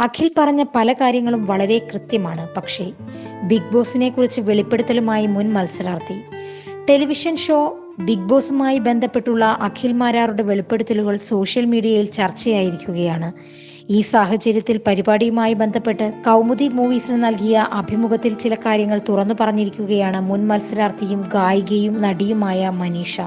അഖിൽ പറഞ്ഞ പല കാര്യങ്ങളും വളരെ കൃത്യമാണ്. പക്ഷേ ബിഗ് ബോസിനെ കുറിച്ച് വെളിപ്പെടുത്തലുമായി മുൻ മത്സരാർത്ഥി ടെലിവിഷൻ ഷോ ബിഗ് ബോസുമായി ബന്ധപ്പെട്ടുള്ള അഖിൽ മാരാറുടെ വെളിപ്പെടുത്തലുകൾ സോഷ്യൽ മീഡിയയിൽ ചർച്ചയായിരിക്കുകയാണ്. ഈ സാഹചര്യത്തിൽ പരിപാടിയുമായി ബന്ധപ്പെട്ട് കൗമുദി മൂവീസിന് നൽകിയ അഭിമുഖത്തിൽ ചില കാര്യങ്ങൾ തുറന്നു പറഞ്ഞിരിക്കുകയാണ് മുൻ മത്സരാർത്ഥിയും ഗായികയും നടിയുമായ മനീഷ.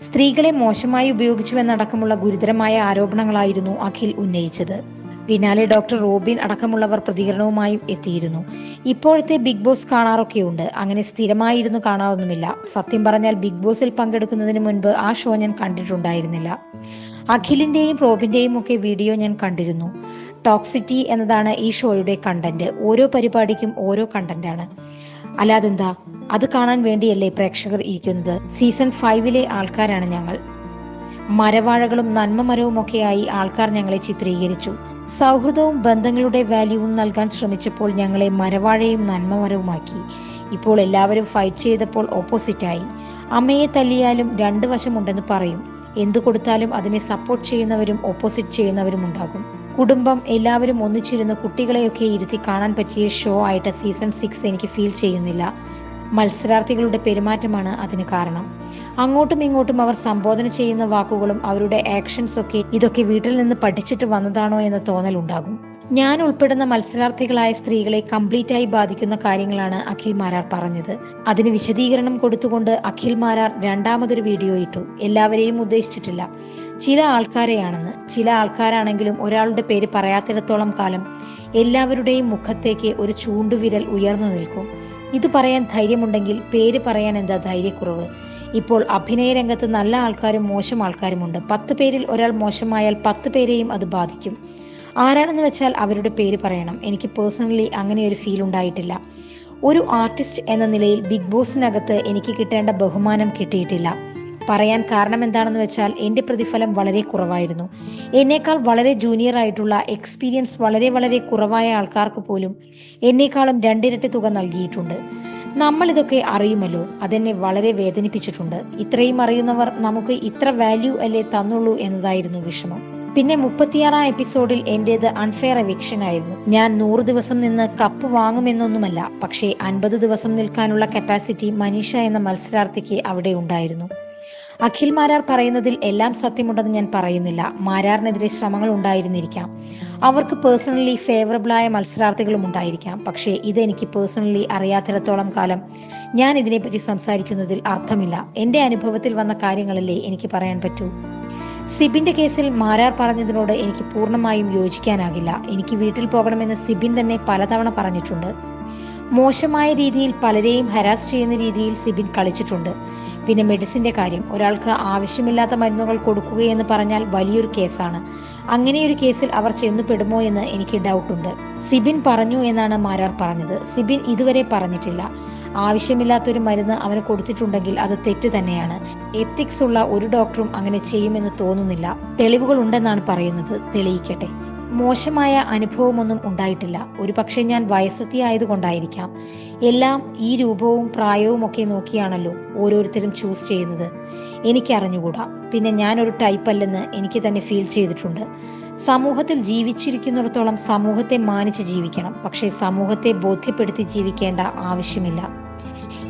സ്ത്രീകളെ മോശമായി ഉപയോഗിച്ചുവെന്നടക്കമുള്ള ഗുരുതരമായ ആരോപണങ്ങളായിരുന്നു അഖിൽ ഉന്നയിച്ചത്. പിന്നാലെ ഡോക്ടർ റോബിൻ അടക്കമുള്ളവർ പ്രതികരണവുമായും എത്തിയിരുന്നു. ഇപ്പോഴത്തെ ബിഗ് ബോസ് കാണാറൊക്കെയുണ്ട്. അങ്ങനെ സ്ഥിരമായിരുന്നു കാണാറൊന്നുമില്ല. സത്യം പറഞ്ഞാൽ ബിഗ് ബോസിൽ പങ്കെടുക്കുന്നതിന് മുൻപ് ആ ഷോ ഞാൻ കണ്ടിട്ടുണ്ടായിരുന്നില്ല. അഖിലിന്റെയും റോബിന്റെയും ഒക്കെ വീഡിയോ ഞാൻ കണ്ടിരുന്നു. ടോക്സിറ്റി എന്നതാണ് ഈ ഷോയുടെ കണ്ടന്റ്. ഓരോ പരിപാടിക്കും ഓരോ കണ്ടന്റാണ്. അല്ലാതെന്താ? അത് കാണാൻ വേണ്ടിയല്ലേ പ്രേക്ഷകർ ഇരിക്കുന്നത്? സീസൺ ഫൈവിലെ ആൾക്കാരാണ് ഞങ്ങൾ. മരവാഴകളും നന്മ മരവും ഒക്കെയായി ആൾക്കാർ ഞങ്ങളെ ചിത്രീകരിച്ചു. സൗഹൃദവും ബന്ധങ്ങളുടെ വാല്യൂവും നൽകാൻ ശ്രമിച്ചപ്പോൾ ഞങ്ങളെ മരവാഴയും നന്മമരവുമാക്കി. ഇപ്പോൾ എല്ലാവരും ഫൈറ്റ് ചെയ്തപ്പോൾ ഓപ്പോസിറ്റായി അമ്മയെ തല്ലിയാലും രണ്ട് വശമുണ്ടെന്ന് പറയും. എന്തു കൊടുത്താലും അതിനെ സപ്പോർട്ട് ചെയ്യുന്നവരും ഓപ്പോസിറ്റ് ചെയ്യുന്നവരും ഉണ്ടാകും. കുടുംബം എല്ലാവരും ഒന്നിച്ചിരുന്ന് കുട്ടികളെയൊക്കെ ഇരുത്തി കാണാൻ പറ്റിയ ഷോ ആയിട്ട് സീസൺ സിക്സ് എനിക്ക് ഫീൽ ചെയ്യുന്നില്ല. മത്സരാർത്ഥികളുടെ പെരുമാറ്റമാണ് അതിന് കാരണം. അങ്ങോട്ടും ഇങ്ങോട്ടും അവർ സംബോധന ചെയ്യുന്ന വാക്കുകളും അവരുടെ ആക്ഷൻസ് ഒക്കെ ഇതൊക്കെ വീട്ടിൽ നിന്ന് പഠിച്ചിട്ട് വന്നതാണോ എന്ന തോന്നൽ ഉണ്ടാകും. ഞാൻ ഉൾപ്പെടുന്ന മത്സരാർത്ഥികളായ സ്ത്രീകളെ കംപ്ലീറ്റ് ആയി ബാധിക്കുന്ന കാര്യങ്ങളാണ് അഖിൽ മാരാർ പറഞ്ഞത്. അതിന് വിശദീകരണം കൊടുത്തുകൊണ്ട് അഖിൽ മാരാർ രണ്ടാമതൊരു വീഡിയോ ഇട്ടു. എല്ലാവരെയും ഉദ്ദേശിച്ചിട്ടില്ല. ചില ആൾക്കാരെയാണെന്ന്. ചില ആൾക്കാരാണെങ്കിലും ഒരാളുടെ പേര് പറയാത്തിടത്തോളം കാലം എല്ലാവരുടെയും മുഖത്തേക്ക് ഒരു ചൂണ്ടുവിരൽ ഉയർന്നു നിൽക്കും. ഇത് പറയാൻ ധൈര്യമുണ്ടെങ്കിൽ പേര് പറയാൻ എന്താ ധൈര്യക്കുറവ്? ഇപ്പോൾ അഭിനയ രംഗത്ത് നല്ല ആൾക്കാരും മോശം ആൾക്കാരുമുണ്ട്. പത്ത് പേരിൽ ഒരാൾ മോശമായാൽ പത്ത് പേരെയും അത് ബാധിക്കും. ആരാണെന്ന് വെച്ചാൽ അവരുടെ പേര് പറയണം. എനിക്ക് പേഴ്സണലി അങ്ങനെ ഒരു ഫീൽ ഉണ്ടായിട്ടില്ല. ഒരു ആർട്ടിസ്റ്റ് എന്ന നിലയിൽ ബിഗ് ബോസിനകത്ത് എനിക്ക് കിട്ടേണ്ട ബഹുമാനം കിട്ടിയിട്ടില്ല. പറയാൻ കാരണം എന്താണെന്ന് വെച്ചാൽ എന്റെ പ്രതിഫലം വളരെ കുറവായിരുന്നു. എന്നേക്കാൾ വളരെ ജൂനിയർ ആയിട്ടുള്ള എക്സ്പീരിയൻസ് വളരെ വളരെ കുറവായ ആൾക്കാർക്ക് പോലും എന്നേക്കാളും രണ്ടിരട്ടി തുക നൽകിയിട്ടുണ്ട്. നമ്മൾ ഇതൊക്കെ അറിയുമല്ലോ അതെന്നെ വളരെ വേദനിപ്പിച്ചിട്ടുണ്ട്. ഇത്രയും അറിയുന്നവർ നമുക്ക് ഇത്ര വാല്യൂ അല്ലേ തന്നുള്ളൂ എന്നതായിരുന്നു വിഷമം. പിന്നെ മുപ്പത്തിയാറാം എപ്പിസോഡിൽ എന്റേത് അൺഫെയർ എവിക്ഷൻ ആയിരുന്നു. ഞാൻ നൂറ് ദിവസം നിന്ന് കപ്പ് വാങ്ങുമെന്നൊന്നുമല്ല പക്ഷേ അൻപത് ദിവസം നിൽക്കാനുള്ള കപ്പാസിറ്റി മനീഷ എന്ന മത്സരാർത്ഥിക്ക് അവിടെ ഉണ്ടായിരുന്നു. അഖിൽ മാരാർ പറയുന്നതിൽ എല്ലാം സത്യമുണ്ടെന്ന് ഞാൻ പറയുന്നില്ല. മാരാറിനെതിരെ ശ്രമങ്ങൾ ഉണ്ടായിരുന്നിരിക്കാം. അവർക്ക് പേഴ്സണലി ഫേവറബിളായ മത്സരാർത്ഥികളും ഉണ്ടായിരിക്കാം. പക്ഷേ ഇതെനിക്ക് പേഴ്സണലി അറിയാത്തിടത്തോളം കാലം ഞാൻ ഇതിനെപ്പറ്റി സംസാരിക്കുന്നതിൽ അർത്ഥമില്ല. എന്റെ അനുഭവത്തിൽ വന്ന കാര്യങ്ങളല്ലേ എനിക്ക് പറയാൻ പറ്റൂ. സിബിന്റെ കേസിൽ മാരാർ പറഞ്ഞതിനോട് എനിക്ക് പൂർണമായും യോജിക്കാനാകില്ല. എനിക്ക് വീട്ടിൽ പോകണമെന്ന് സിബിൻ തന്നെ പലതവണ പറഞ്ഞിട്ടുണ്ട്. മോശമായ രീതിയിൽ പലരെയും ഹരാസ് ചെയ്യുന്ന രീതിയിൽ സിബിൻ കളിച്ചിട്ടുണ്ട്. പിന്നെ മെഡിസിന്റെ കാര്യം. ഒരാൾക്ക് ആവശ്യമില്ലാത്ത മരുന്നുകൾ കൊടുക്കുകയെന്ന് പറഞ്ഞാൽ വലിയൊരു കേസാണ്. അങ്ങനെയൊരു കേസിൽ അവർ ചെന്നുപെടുമോ എന്ന് എനിക്ക് ഡൗട്ടുണ്ട് സിബിൻ പറഞ്ഞു എന്നാണ് മാരാർ പറഞ്ഞത്. സിബിൻ ഇതുവരെ പറഞ്ഞിട്ടില്ല. ആവശ്യമില്ലാത്തൊരു മരുന്ന് അവന് കൊടുത്തിട്ടുണ്ടെങ്കിൽ അത് തെറ്റ് തന്നെയാണ്. എത്തിക്സ് ഉള്ള ഒരു ഡോക്ടറും അങ്ങനെ ചെയ്യുമെന്ന് തോന്നുന്നില്ല. തെളിവുകൾ ഉണ്ടെന്നാണ് പറയുന്നത്. തെളിയിക്കട്ടെ. മോശമായ അനുഭവമൊന്നും ഉണ്ടായിട്ടില്ല. ഒരു പക്ഷേ ഞാൻ വയസ്സത്തി ആയതുകൊണ്ടായിരിക്കാം. എല്ലാം ഈ രൂപവും പ്രായവും ഒക്കെ നോക്കിയാണല്ലോ ഓരോരുത്തരും ചൂസ് ചെയ്യുന്നത്. എനിക്കറിഞ്ഞുകൂടാ പിന്നെ ഞാനൊരു ടൈപ്പ് അല്ലെന്ന് എനിക്ക് തന്നെ ഫീൽ ചെയ്തിട്ടുണ്ട്. സമൂഹത്തിൽ ജീവിച്ചിരിക്കുന്നിടത്തോളം സമൂഹത്തെ മാനിച്ച് ജീവിക്കണം. പക്ഷേ സമൂഹത്തെ ബോധ്യപ്പെടുത്തി ജീവിക്കേണ്ട ആവശ്യമില്ല.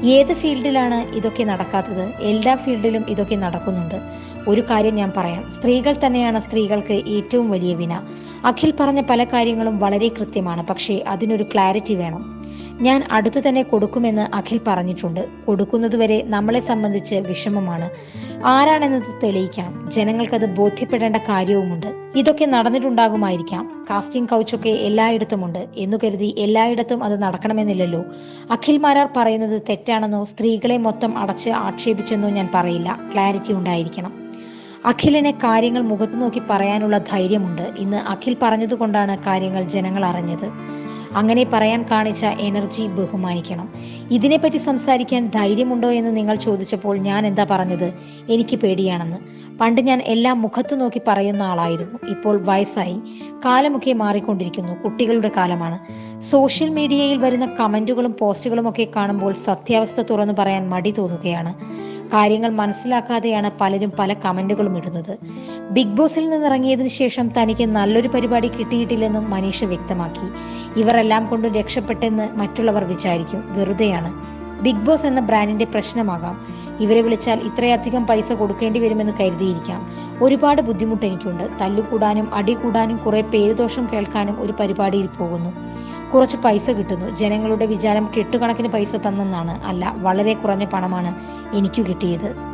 ഏത് ഫീൽഡിലാണ് ഇതൊക്കെ നടക്കാത്തത്? എല്ലാ ഫീൽഡിലും ഇതൊക്കെ നടക്കുന്നുണ്ട്. ഒരു കാര്യം ഞാൻ പറയാം. സ്ത്രീകൾ തന്നെയാണ് സ്ത്രീകൾക്ക് ഏറ്റവും വലിയ വിന. അഖിൽ പറഞ്ഞ പല കാര്യങ്ങളും വളരെ കൃത്യമാണ്. പക്ഷേ അതിനൊരു ക്ലാരിറ്റി വേണം. ഞാൻ അടുത്തു തന്നെ കൊടുക്കുമെന്ന് അഖിൽ പറഞ്ഞിട്ടുണ്ട്. കൊടുക്കുന്നതുവരെ നമ്മളെ സംബന്ധിച്ച് വിഷമമാണ്. ആരാണെന്നത് തെളിയിക്കണം ജനങ്ങൾക്കത് ബോധ്യപ്പെടേണ്ട കാര്യവുമുണ്ട്. ഇതൊക്കെ നടന്നിട്ടുണ്ടാകുമായിരിക്കാം. കാസ്റ്റിംഗ് കൗച്ചൊക്കെ എല്ലായിടത്തുമുണ്ട് എന്നു കരുതി എല്ലായിടത്തും അത് നടക്കണമെന്നില്ലല്ലോ. അഖിൽ മാരാർ പറയുന്നത് തെറ്റാണെന്നോ സ്ത്രീകളെ മൊത്തം അടച്ച് ആക്ഷേപിച്ചെന്നോ ഞാൻ പറയില്ല. ക്ലാരിറ്റി ഉണ്ടായിരിക്കണം. അഖിലിനെ കാര്യങ്ങൾ മുഖത്തു നോക്കി പറയാനുള്ള ധൈര്യമുണ്ട്. ഇന്ന് അഖിൽ പറഞ്ഞതുകൊണ്ടാണ് കാര്യങ്ങൾ ജനങ്ങൾ അറിഞ്ഞത്. അങ്ങനെ പറയാൻ കാണിച്ച എനർജി ബഹുമാനിക്കണം. ഇതിനെപ്പറ്റി സംസാരിക്കാൻ ധൈര്യമുണ്ടോ എന്ന് നിങ്ങൾ ചോദിച്ചപ്പോൾ ഞാൻ എന്താ പറഞ്ഞത്? എനിക്ക് പേടിയാണെന്ന്. പണ്ട് ഞാൻ എല്ലാം മുഖത്തു നോക്കി പറയുന്ന ആളായിരുന്നു. ഇപ്പോൾ വയസ്സായി. കാലമൊക്കെ മാറിക്കൊണ്ടിരിക്കുന്നു. കുട്ടികളുടെ കാലമാണ്. സോഷ്യൽ മീഡിയയിൽ വരുന്ന കമന്റുകളും പോസ്റ്റുകളും ഒക്കെ കാണുമ്പോൾ സത്യാവസ്ഥ തുറന്നു പറയാൻ മടി തോന്നുകയാണ്. കാര്യങ്ങൾ മനസ്സിലാക്കാതെയാണ് പലരും പല കമന്റുകളും ഇടുന്നത്. ബിഗ് ബോസിൽ നിന്നിറങ്ങിയതിനു ശേഷം തനിക്ക് നല്ലൊരു പരിപാടി കിട്ടിയിട്ടില്ലെന്നും മനീഷ വ്യക്തമാക്കി. ഇവരെല്ലാം കൊണ്ട് രക്ഷപ്പെട്ടെന്ന് മറ്റുള്ളവർ വിചാരിക്കും. വെറുതെയാണ്. ബിഗ് ബോസ് എന്ന ബ്രാൻഡിന്റെ പ്രശ്നമാകാം. ഇവരെ വിളിച്ചാൽ ഇത്രയധികം പൈസ കൊടുക്കേണ്ടി വരുമെന്ന് കരുതിയിരിക്കാം. ഒരുപാട് ബുദ്ധിമുട്ട് എനിക്കുണ്ട് തല്ലുകൂടാനും അടി കൂടാനും കുറെ പേരുദോഷം കേൾക്കാനും ഒരു പരിപാടിയിൽ പോകുന്നു. കുറച്ച് പൈസ കിട്ടുന്നു. ജനങ്ങളുടെ വിചാരം കെട്ടുകണക്കിന് പൈസ തന്നെന്നാണ്. അല്ല വളരെ കുറഞ്ഞ പണമാണ് എനിക്കു കിട്ടിയത്.